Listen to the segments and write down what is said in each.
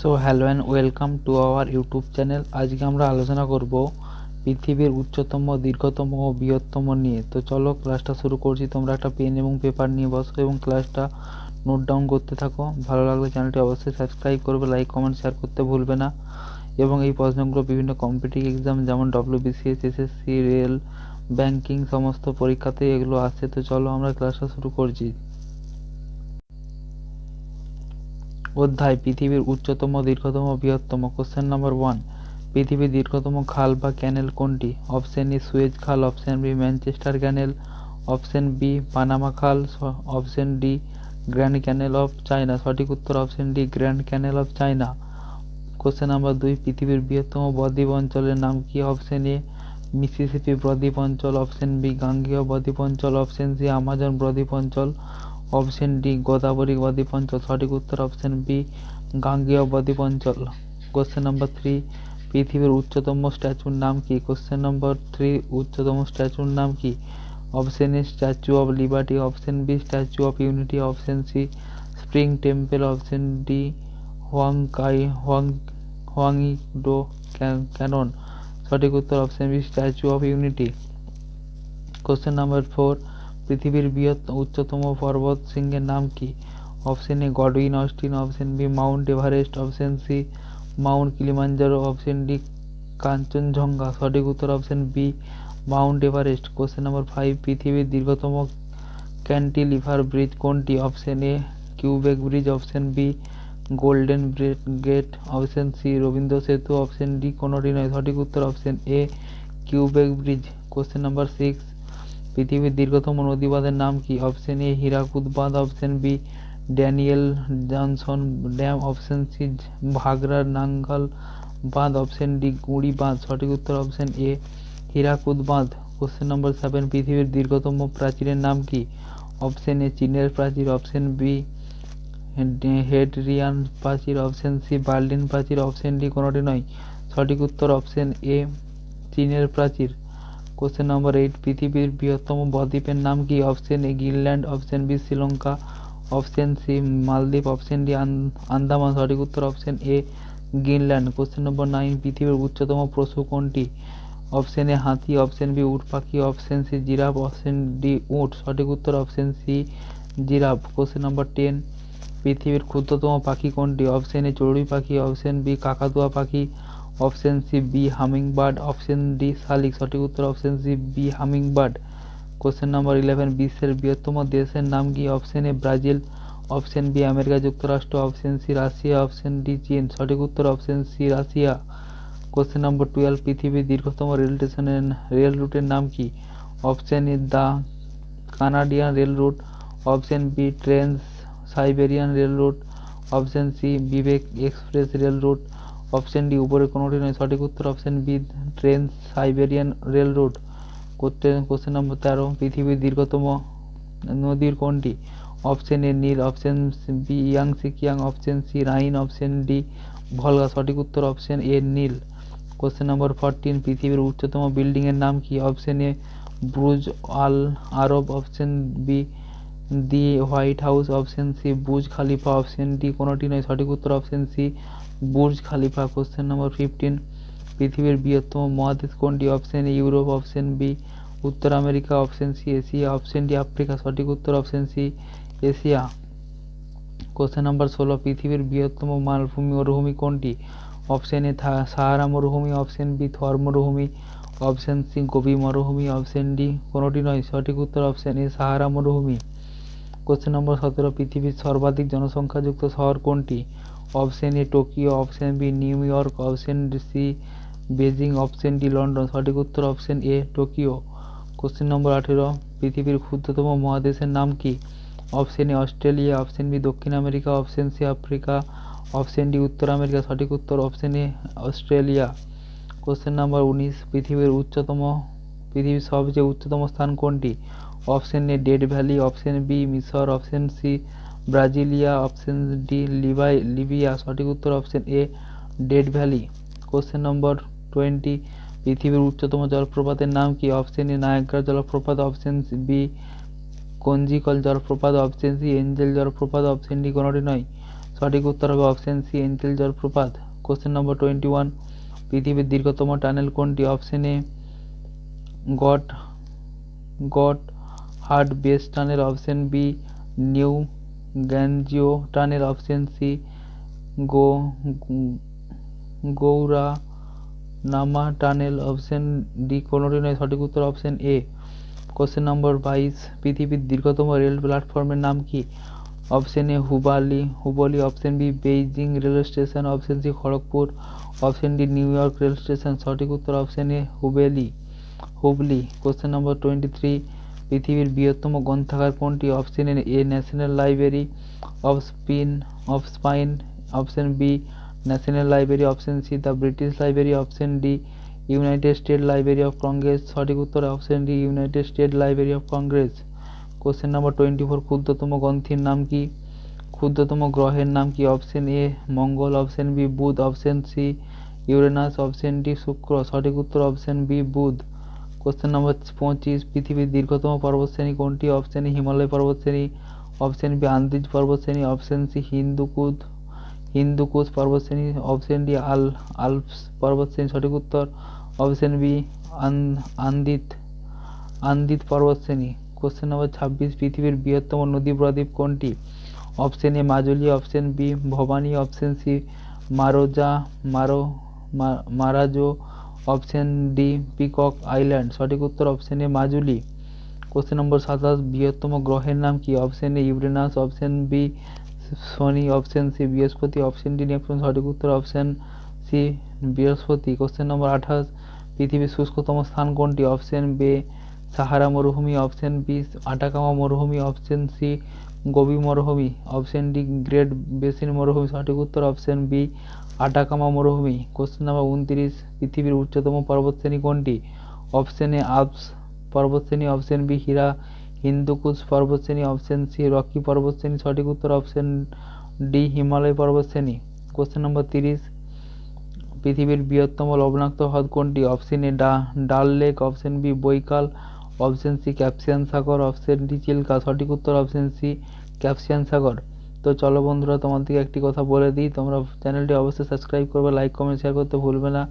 So hello and welcome to our YouTube channel আজকে আমরা আলোচনা করব পৃথিবীর উচ্চতম, দীর্ঘতম ও বৃহত্তম নিয়ে। তো চলো ক্লাসটা শুরু করছি। তোমরা একটা পেন এবং পেপার নিয়ে বসো এবং ক্লাসটা নোট ডাউন করতে থাকো। ভালো লাগলে চ্যানেলটি অবশ্যই সাবস্ক্রাইব করবে লাইক কমেন্ট শেয়ার করতে ভুলবে না। এবং এই প্রশ্নগুলো বিভিন্ন কম্পিটিটিভ এক্সাম যেমন ডব্লিউবিসিএস এসএসসি রেল ব্যাংকিং সমস্ত পরীক্ষাতে এগুলো আসছে। তো চলো, আমরা ক্লাসটা শুরু করছি। অধ্যায়, পৃথিবীর উচ্চতম, দীর্ঘতম, বৃহত্তম। কোশ্চেন নাম্বার ওয়ান পৃথিবীর দীর্ঘতম খাল বা ক্যানেল কোনটি? অপশন এ সুয়েজ খাল option B Manchester canal option B Panama খাল option D grand canal of China সঠিক উত্তর option D grand canal of China question number দুই, পৃথিবীর বৃহত্তম বদ্বীপ অঞ্চলের নাম কি? অপশন এ মিসিসিপি বদ্বীপ অঞ্চল। অপশন বি গাঙ্গেয় বদ্বীপ অঞ্চল। অপশন সি আমাজন বদ্বীপ অঞ্চল। অপশন ডি, গোদাবরী বদ্বীপ অঞ্চল সঠিক উত্তর অপশন বি, গাঙ্গেয় বদ্বীপ অঞ্চল কোশ্চেন নাম্বার থ্রি পৃথিবীর উচ্চতম স্ট্যাচুর নাম কি? কোশ্চেন নম্বর থ্রি উচ্চতম স্ট্যাচুর নাম কি? Option A statue of liberty option B statue of unity option C spring temple option D হোয়াংকাই হোয়াং হোয়াংই ডো ক্যানন সঠিক উত্তর option B statue of unity question number four পৃথিবীর বৃহৎ উচ্চতম পর্বত শৃঙ্গের নাম কি? Option A, Godwin, Austen, option B, mount Everest, option C, mount Kilimanjaro, option D, Kanchenjunga. সঠিক উত্তর option B, mount Everest. Question number five, পৃথিবীর দীর্ঘতম ক্যান্টিলিভার ব্রিজ কোনটি? Option A, Quebec bridge, option B, golden gate, option C, Rabindra Setu, option D, কোনোটি নয়। সঠিক উত্তর option A, Quebec bridge. Question number six পৃথিবীর দীর্ঘতম নদীবাঁধের নাম কি? অপশন এ হীরাকুদ বাঁধ option B Daniel Johnson dam option C Bhakra Nangal বাঁধ অপশন ডি গুড়ি বাঁধ সঠিক উত্তর অপশন এ হীরাকুদ বাঁধ কোশ্চেন নম্বর সেভেন পৃথিবীর দীর্ঘতম প্রাচীরের নাম কি? অপশন এ চীনের প্রাচীর অপশন বি হেডরিয়ান প্রাচীর অপশন সি বার্লিন প্রাচীর অপশন ডি কোনোটি নয়। সঠিক উত্তর অপশন এ চীনের প্রাচীর। কোশ্চেন নম্বর এইট পৃথিবীর বৃহত্তম বদ্বীপের নাম কি? Option A Greenland option B Sri Lanka option C মালদ্বীপ অপশন ডি আন্দামান সঠিক উত্তর option A Greenland question number nine পৃথিবীর উচ্চতম পশু কোনটি? অপশন এ হাতি অপশন বি উট পাখি option C giraffe option D উট। সঠিক উত্তর option C giraffe. Question number ten পৃথিবীর ক্ষুদ্রতম পাখি কোনটি? অপশন এ চড়ুই পাখি অপশন বি কাকাতুয়া পাখি option C bee hummingbird option D শালিক সঠিক উত্তর option C bee hummingbird question number eleven বিশ্বের বৃহত্তম দেশের নাম কি? Option A Brazil. Option B America, যুক্তরাষ্ট্র। Option C Russia. Option D চীন। সঠিক উত্তর option C Russia. Question number twelve পৃথিবীর দীর্ঘতম রেল স্টেশনের রেল রুটের নাম কি? Option A the Canadian rail route. Option B trans Siberian rail route. Option C Vivek express rail route. Option D উপরে কোনোটি নয়। সঠিক উত্তর option B, train, Siberian rail route question number তেরো, পৃথিবীর দীর্ঘতম নদীর কোনটি? Option A Nile, option B Yangtze Kiang option C Rhine, option D Volga. সঠিক উত্তর option A Nile. Question number fourteen, পৃথিবীর উচ্চতম বিল্ডিংয়ের নাম কি? Option A Burj al Arab, option B the White House option C Burj Khalifa option D কোনোটি নয়, সঠিক উত্তর option C Burj Khalifa question number fifteen পৃথিবীর বৃহত্তম মহাদেশ কোনটি? Option A Europe option B উত্তর America option C Asia option D Africa, সঠিক উত্তর option C Asia question number ষোলো, পৃথিবীর বৃহত্তম মালভূমি মরুভূমি কোনটি? অপশন এ সাহারা মরুভূমি অপশন বি থর মরুভূমি অপশন সি গোবি মরুভূমি অপশন ডি কোনোটি নয়, সঠিক উত্তর অপশন এ সাহারা মরুভূমি। কোশ্চেন নম্বর সতেরো, পৃথিবীর সর্বাধিক জনসংখ্যাযুক্ত শহর কোনটি? Option A Tokyo option B New York option C Beijing option D London সঠিক উত্তর option A Tokyo question number আঠেরো, পৃথিবীর ক্ষুদ্রতম মহাদেশের নাম কি? Option A Australia option B দক্ষিণ America option C Africa option D উত্তর আমেরিকা। সঠিক উত্তর option A Australia question number উনিশ, পৃথিবীর উচ্চতম, পৃথিবীর সবচেয়ে উচ্চতম স্থান কোনটি? Option A Death Valley, option B মিশর, option C Brasilia, option D লিবাই, Libya. সঠিক উত্তর option A Death Valley. Question number twenty, পৃথিবীর উচ্চতম জলপ্রপাতের নাম কি? অপশন এ নায়াগ্রা জলপ্রপাত, অপশন বি কঞ্জিকল জলপ্রপাত, অপশন সি এঞ্জেল জলপ্রপাত, অপশন ডি কোনোটি নয়। সঠিক উত্তর হবে অপশন সি এঞ্জেল জলপ্রপাত। কোশ্চেন নম্বর টোয়েন্টি ওয়ান, পৃথিবীর দীর্ঘতম টানেল কোনটি? Option A goat Gotthard base tunnel option B new Guanjiao tunnel option C গো গৌরা নামা টানেল অপশন ডি কোনোটি নয়, সঠিক উত্তর অপশন এ কোশ্চেন নম্বর বাইশ, পৃথিবীর দীর্ঘতম রেল প্ল্যাটফর্মের নাম কি? Option A Hubali, Hubli option B Beijing rail station, option C Kharagpur, option D New York rail station, সঠিক উত্তর option A Hubeli, Hubli. Question number twenty three পৃথিবীর বৃহত্তম গ্রন্থাগার কোনটি? Option A national library of spin, of Spain. Option B, national library option C, the British library. Option D, United State library of Congress. সঠিক উত্তর, option D, United State library of Congress. Question number twenty four ক্ষুদ্রতম গ্রন্থির নাম কি? ক্ষুদ্রতম গ্রহের নাম কি? অপশন এ, মঙ্গল। অপশন বি, বুধ। Option C, Uranus. Option D, শুক্র। সঠিক উত্তর, অপশন বি, বুধ। কোশ্চেন নম্বর পঁচিশ পৃথিবীর দীর্ঘতম পর্বতশ্রেণী কোনটি? অপশন এ হিমালয় পর্বতশ্রেণী। অপশন বি আন্দিজ পর্বতশ্রেণী। অপশন সি হিন্দুকুদ হিন্দুকুশ পর্বতশ্রেণী। অপশন ডি আল আলপস পর্বতশ্রেণী, সঠিক উত্তর। অপশন বি আন্দিত আন্দিত পর্বতশ্রেণী। কোশ্চেন নম্বর ছাব্বিশ, পৃথিবীর বৃহত্তম নদী বদ্বীপ কোনটি? Option A Majuli option B Bhavani option C মারোজা মারো Marajo option D, peacock island. সঠিক উত্তর option A Majuli. Question number সাতাশ, বৃহত্তম গ্রহের নাম কি? Option A Uranus, option B Shani, option C বৃহস্পতি, অপশন ডি নেপচুন। সঠিক উত্তর অপশন সি বৃহস্পতি। কোশ্চেন নম্বর আঠাশ, পৃথিবীর শুষ্কতম স্থান কোনটি? অপশন বে সাহারা মরুভূমি, অপশন বি আটাকামা মরুভূমি, অপশন সি গোবি মরুভূমি, অপশন ডি গ্রেট বেসিন মরুভূমি। সঠিক উত্তর অপশন বি আটাকামা মরুভূমি কোশ্চেন নাম্বার উনত্রিশ, পৃথিবীর উচ্চতম পর্বতশ্রেণী কোনটি? অপশন এ আলপস পর্বতশ্রেণী, অপশন বি হীরা, হিন্দুকুশ পর্বতশ্রেণী, অপশন সি রকি পর্বতশ্রেণী, সঠিক উত্তর অপশন ডি হিমালয় পর্বতশ্রেণী। কোশ্চেন নম্বর তিরিশ, পৃথিবীর বৃহত্তম লবণাক্ত হ্রদ কোনটি? অপশন এ ডা, Dal lake, option B Baikal, option C Caspian সাগর, অপশন ডি চিল্কা, সঠিক উত্তর অপশন সি ক্যাপসিয়ান সাগর। তো চলো বন্ধুরা, তোমাদেরকে একটি কথা বলে দিই। তোমরা চ্যানেলটি অবশ্যই সাবস্ক্রাইব করবে লাইক কমেন্ট শেয়ার করতে ভুলবে না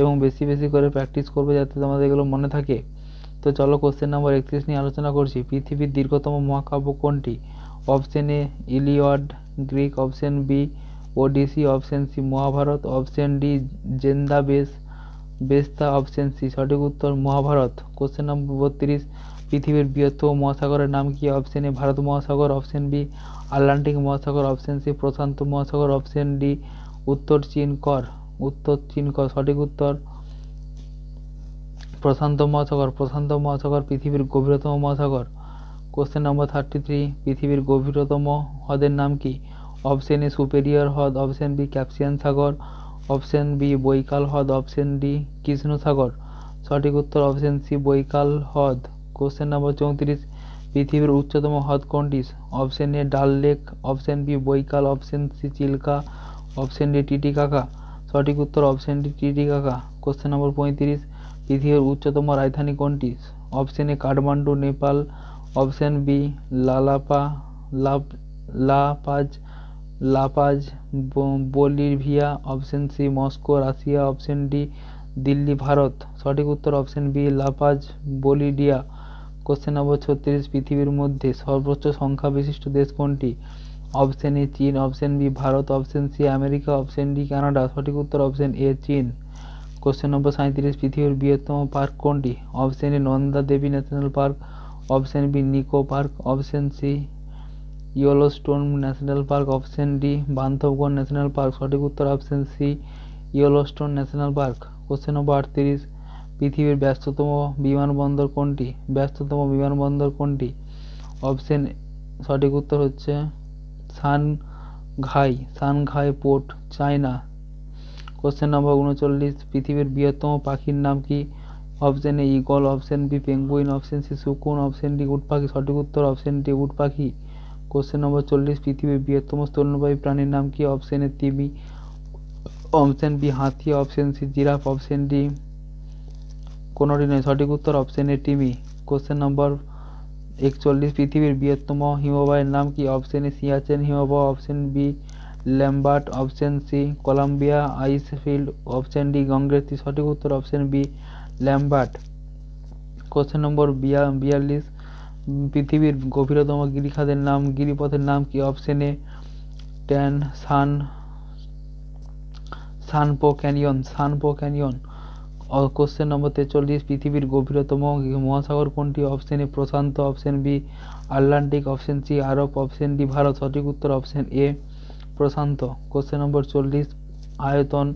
এবং বেশি বেশি করে প্র্যাকটিস করবে যাতে তোমাদের এগুলো মনে থাকে। তো চলো কোশ্চেন নাম্বার একত্রিশ নিয়ে আলোচনা করছি। পৃথিবীর দীর্ঘতম মহাকাব্য কোনটি? Option A Iliad, Greek option B Odyssey option C Mahabharata option D Zend base Avesta option C সঠিক উত্তর, মহাভারত। কোশ্চেন নম্বর বত্রিশ পৃথিবীর বৃহত্তম মহাসাগরের নাম কি? অপশন এ ভারত মহাসাগর। অপশন বি আটলান্টিক মহাসাগর। অপশন সি প্রশান্ত মহাসাগর। অপশন ডি উত্তর চীন কর। উত্তর চীন কর, সঠিক উত্তর? প্রশান্ত মহাসাগর। প্রশান্ত মহাসাগর পৃথিবীর গভীরতম মহাসাগর। কোশ্চেন নম্বর থার্টি থ্রি পৃথিবীর গভীরতম হ্রদের নাম কি? অপশন এ সুপেরিয়র হ্রদ। অপশন বি ক্যাপসিয়ান সাগর। অপশন বি বৈকাল হ্রদ। অপশন ডি কৃষ্ণ সাগর। সঠিক উত্তর অপশন সি বৈকাল হ্রদ। কোশ্চেন নম্বর চৌত্রিশ পৃথিবীর উচ্চতম হ্রদ কোনটি? Option A Dal lake. Option B Baikal. Option C Chilka. Option D Titicaca সঠিক উত্তর option D Titicaca question number পঁয়ত্রিশ পৃথিবীর উচ্চতম রাজধানী কোনটি? Option A Kathmandu Nepal option B লালাপা, লাপ, La Paz La Paz Bolivia. Option C Moscow, Russia. Option D Delhi, Bharat. সঠিক উত্তর option B La Paz, Bolivia. Question number ছত্রিশ পৃথিবীর মধ্যে সর্বোচ্চ সংখ্যা বিশিষ্ট দেশ কোনটি? অপশন এ চীন, option B Bharat, option C America, option D Canada. সঠিক উত্তর অপশন এ চীন। কোশ্চেন নম্বর সাঁইত্রিশ পৃথিবীর বৃহত্তম পার্ক কোনটি? Option A Nanda Devi national park, option B Nicco park, option C Yellowstone national park, option D Bandhavgarh national park. সঠিক উত্তর option C Yellowstone national park. Question number আটত্রিশ পৃথিবীর ব্যস্ততম বিমানবন্দর কোনটি? ব্যস্ততম বিমানবন্দর কোনটি? অপশন সঠিক উত্তর হচ্ছে Shanghai Shanghai port, China. Question number উনচল্লিশ, পৃথিবীর বৃহত্তম পাখির নাম কি? Option A, eagle, option B, penguin, option C সুকুন option D, উট পাখি, সঠিক উত্তর অপশন ডি, উট পাখি। কোশ্চেন নম্বর চল্লিশ, পৃথিবীর বৃহত্তম স্তন্যপায়ী প্রাণীর নাম কি? অপশন এ, তিমি, অপশন বি, হাতি, option C, giraffe, option D কোনোটি নয়। সঠিক উত্তর অপশন এ কোশ্চেন নম্বর একচল্লিশ, পৃথিবীর বৃহত্তম হিমবাহের নাম কি? অপশন এ সিয়াচেন হিমবাহ। Option B Lambert. Option C Columbia icefield option D Gangotri. সঠিক উত্তর option B Lambert. Question number বিয়া- বিয়াল্লিশ। পৃথিবীর গভীরতম গিরিখাতের নাম, গিরিপথের নাম কি? অপশন এ ট্যান সান, Tsangpo canyon. Tsangpo canyon. Question number তেচল্লিশ, পৃথিবীর গভীরতম মহাসাগর কোনটি? Option A Prashanta. Option B Atlantic option C Arab. Option D Bharat. সঠিক উত্তর option A Prashanta. Question number চল্লিশ, আয়তন।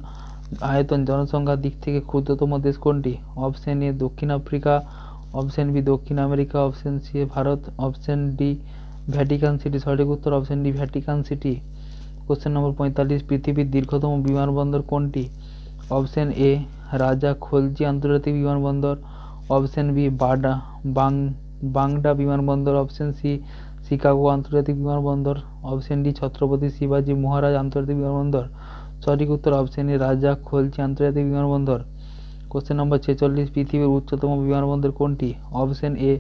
আয়তন জনসংখ্যার দিক থেকে ক্ষুদ্রতম দেশ কোনটি? অপশন এ দক্ষিণ আফ্রিকা। অপশন বি দক্ষিণ America. Option C Bharat. Option D Vatican city সঠিক উত্তর option D Vatican city question number পঁয়তাল্লিশ, পৃথিবীর দীর্ঘতম বিমানবন্দর কোনটি? অপশন এ, রাজা খলজি আন্তর্জাতিক বিমানবন্দর। অপশন বি, বাডা, বাং, বাংডা বিমানবন্দর। অপশন সি, শিকাগো আন্তর্জাতিক বিমানবন্দর। অপশন ডি, ছত্রপতি শিবাজি মহারাজ আন্তর্জাতিক বিমানবন্দর। সঠিক উত্তর অপশন এ, রাজা খলজি আন্তর্জাতিক বিমানবন্দর। কোশ্চেন নম্বর ছেচল্লিশ, পৃথিবীর উচ্চতম বিমানবন্দর কোনটি? অপশন এ,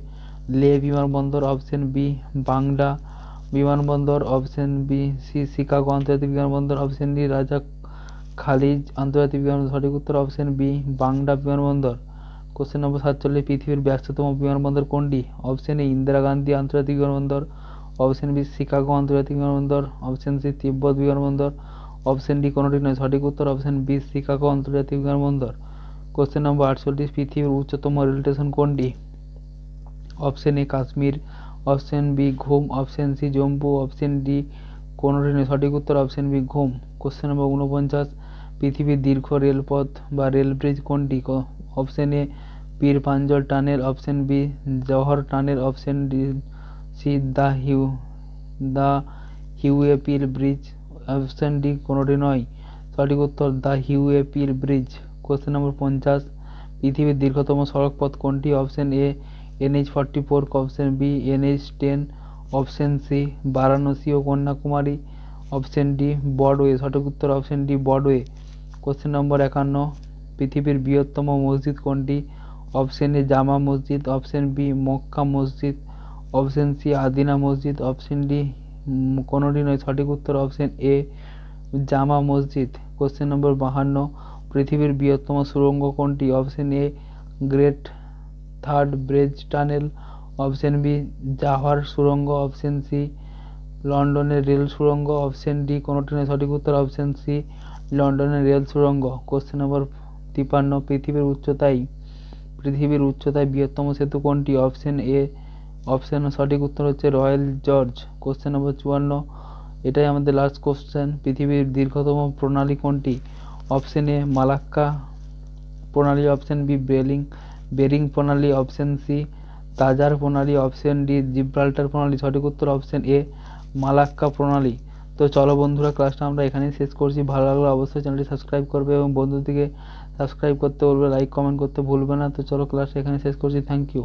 লে বিমানবন্দর। অপশন বি, বাংডা বিমানবন্দর। অপশন বি, সি, শিকাগো আন্তর্জাতিক বিমানবন্দর। অপশন ডি, রাজা খালিজ আন্তর্জাতিক বিমানবন্দর সঠিক উত্তর অপশন বি বাংডা বিমানবন্দর। কোশ্চেন নম্বর সাতচল্লিশ, পৃথিবীর ব্যস্ততম বিমানবন্দর কোনটি? অপশন এ ইন্দিরা গান্ধী আন্তর্জাতিক বিমানবন্দর। অপশন বি শিকাগো আন্তর্জাতিক বিমানবন্দর। অপশন সি তিব্বত বিমানবন্দর। অপশন ডি কোনোটি নয়। সঠিক উত্তর অপশন বি, শিকাগো আন্তর্জাতিক বিমানবন্দর। কোশ্চেন নম্বর আটচল্লিশ, পৃথিবীর উচ্চতম রেল স্টেশন কোনটি? Option A Kashmir. Option B Ghum. Option C Jammu. Option D কোনোটি নয়। সঠিক উত্তর option B, Ghum. Question number উনপঞ্চাশ পৃথিবীর দীর্ঘ রেলপথ বা রেল ব্রিজ কোনটি? Option A, Pir Panjal tunnel, option B, Jawahar tunnel, option D, C the Huey the Huey peel bridge. Option D কোনোটি নয়। সঠিক উত্তর the Huey peel bridge. Question number পঞ্চাশ, পৃথিবীর দীর্ঘতম সড়ক পথ কোনটি? Option A, NH forty four, option B, NH ten, option C, Varanasi O Kanyakumari. Option D Broadway সঠিক উত্তর, option D Broadway question number একান্ন, পৃথিবীর বৃহত্তম মসজিদ কোনটি? অপশন এ জামা মসজিদ, অপশন বি মক্কা মসজিদ, অপশন সি আদিনা মসজিদ, অপশন ডি কোনোটি নয়, সঠিক উত্তর অপশন এ জামা মসজিদ। কোশ্চেন নম্বর বাহান্ন, পৃথিবীর বৃহত্তম সুড়ঙ্গ কোনটি? Option A great third bridge tunnel, option B Jahar সুড়ঙ্গ অপশন সি লন্ডনের রেল সুড়ঙ্গ অপশন ডি কোনোটি নয়, সঠিক উত্তর অপশন সি লন্ডনের রেল সুড়ঙ্গ কোশ্চেন নম্বর তিপান্ন পৃথিবীর উচ্চতায় পৃথিবীর উচ্চতায় বৃহত্তম সেতু কোনটি? অপশন এ, অপশন সঠিক উত্তর হচ্ছে রয়্যাল জর্জ কোশ্চেন নম্বর চুয়ান্ন। এটাই আমাদের লাস্ট কোশ্চেন পৃথিবীর দীর্ঘতম প্রণালী কোনটি? অপশন এ, মালাক্কা প্রণালী, অপশন বি, বেলিং, বেরিং প্রণালী, অপশন সি, তাজার প্রণালী, অপশন ডি, জিব্রাল্টার প্রণালী। সঠিক উত্তর অপশন এ, মালাক্কা প্রণালী। তো চলো বন্ধুরা ক্লাসটা আমরা এখানেই শেষ করছি। ভালো লাগলে অবশ্যই চ্যানেলটি সাবস্ক্রাইব করবে এবং বন্ধুদেরকে সাবস্ক্রাইব করতে বলবে লাইক কমেন্ট করতে ভুলবে না। তো চলো ক্লাসটা এখানে শেষ করছি। Thank you